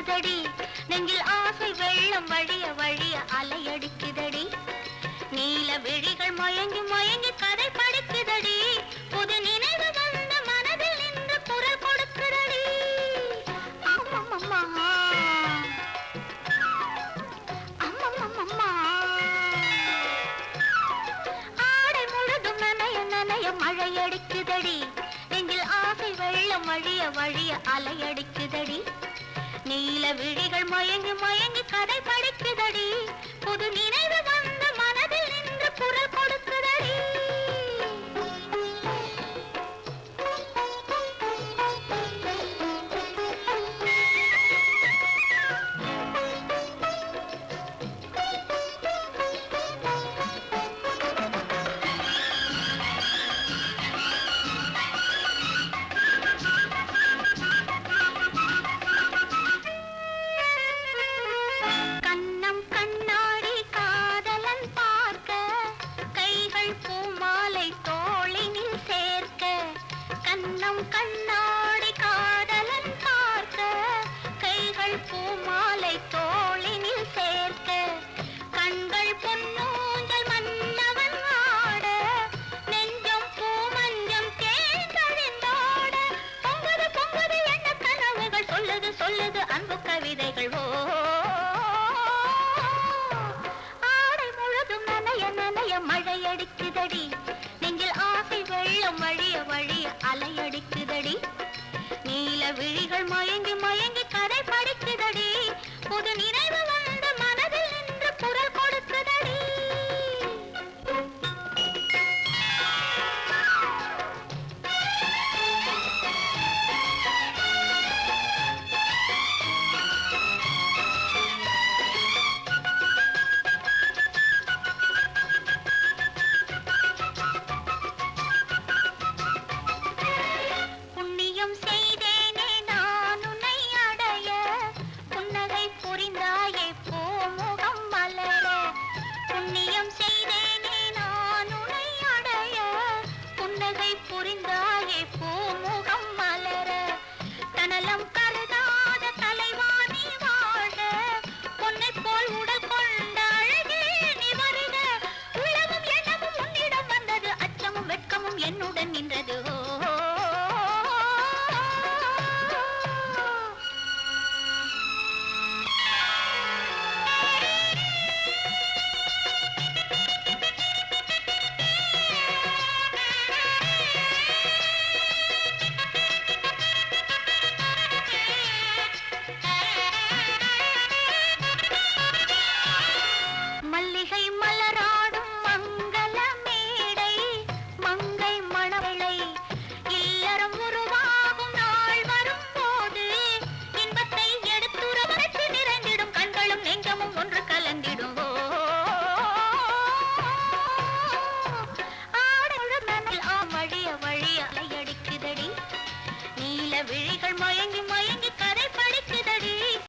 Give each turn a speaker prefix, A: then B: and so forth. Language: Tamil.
A: வருதடி நெஞ்சில் ஆசை வெள்ளம் வழிய வழிய அலையடிக்குதடி. நீல விழிகள் மயங்கி மயங்கி கதை படுக்குதடி. புது நினைவு வந்த மனதில் நின்று குரல் கொடுக்குதடி. ஆடை முழுதும் நனைய நனைய மழையடிக்குதடி. நெஞ்சில் ஆசை வெள்ளம் வழிய வழிய அலையடிக்குதடி. விழிகள் மயங்கு மயங்கு கதை படிக்குதடி. புது நினைவுதான் சொல்லது அன்பு கவிதைகள் வழிய வழி அலையடிக்குதடி நீல விழிகள் மயங்கி